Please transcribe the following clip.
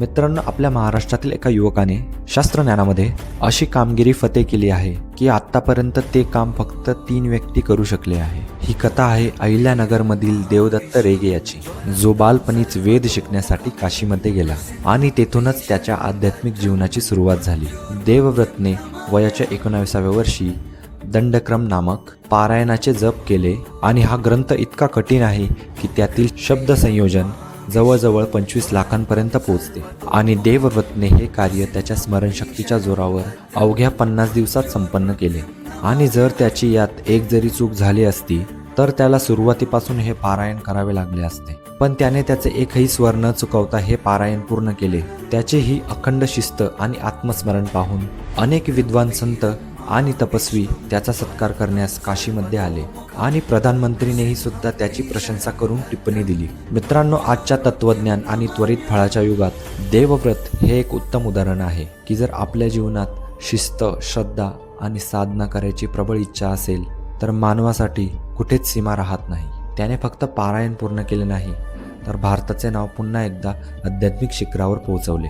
मित्रांनो आपल्या महाराष्ट्रातील एका युवकाने शास्त्रज्ञानामध्ये अशी कामगिरी फते केली आहे की आतापर्यंत ते काम फक्त तीन व्यक्ती करू शकले आहे. ही कथा आहे अहिल्यानगरमधील देवदत्त रेगे याची. जो बालपणीच वेद शिकण्यासाठी काशीमध्ये गेला आणि तेथूनच त्याच्या आध्यात्मिक जीवनाची सुरुवात झाली. देवव्रतने वयाच्या एकोणाविसाव्या वर्षी दंडक्रम नामक पारायणाचे जप केले आणि हा ग्रंथ इतका कठीण आहे की त्यातील शब्द संयोजन जवळजवळ पंचवीस लाखांपर्यंत पोहोचते. आणि देवव्रतने हे कार्य त्याच्या स्मरणशक्तीच्या जोरावर अवघ्या पन्नास दिवसात संपन्न केले. आणि जर त्याची यात एक जरी चूक झाली असती तर त्याला सुरुवातीपासून हे पारायण करावे लागले असते. पण त्याने त्याचे एकही स्वर न चुकवता हे पारायण पूर्ण केले. त्याची ही अखंड शिस्त आणि आत्मस्मरण पाहून अनेक विद्वान संत आणि तपस्वी त्याचा सत्कार करण्यास काशीमध्ये आले आणि प्रधानमंत्रीनेही सुद्धा त्याची प्रशंसा करून टिप्पणी दिली. मित्रांनो आजच्या तत्वज्ञान आणि त्वरित फळाच्या युगात देवव्रत हे एक उत्तम उदाहरण आहे की जर आपल्या जीवनात शिस्त श्रद्धा आणि साधना करायची प्रबळ इच्छा असेल तर मानवासाठी कुठेच सीमा राहत नाही. त्याने फक्त पारायण पूर्ण केले नाही तर भारताचे नाव पुन्हा एकदा आध्यात्मिक शिखरावर पोहोचवले.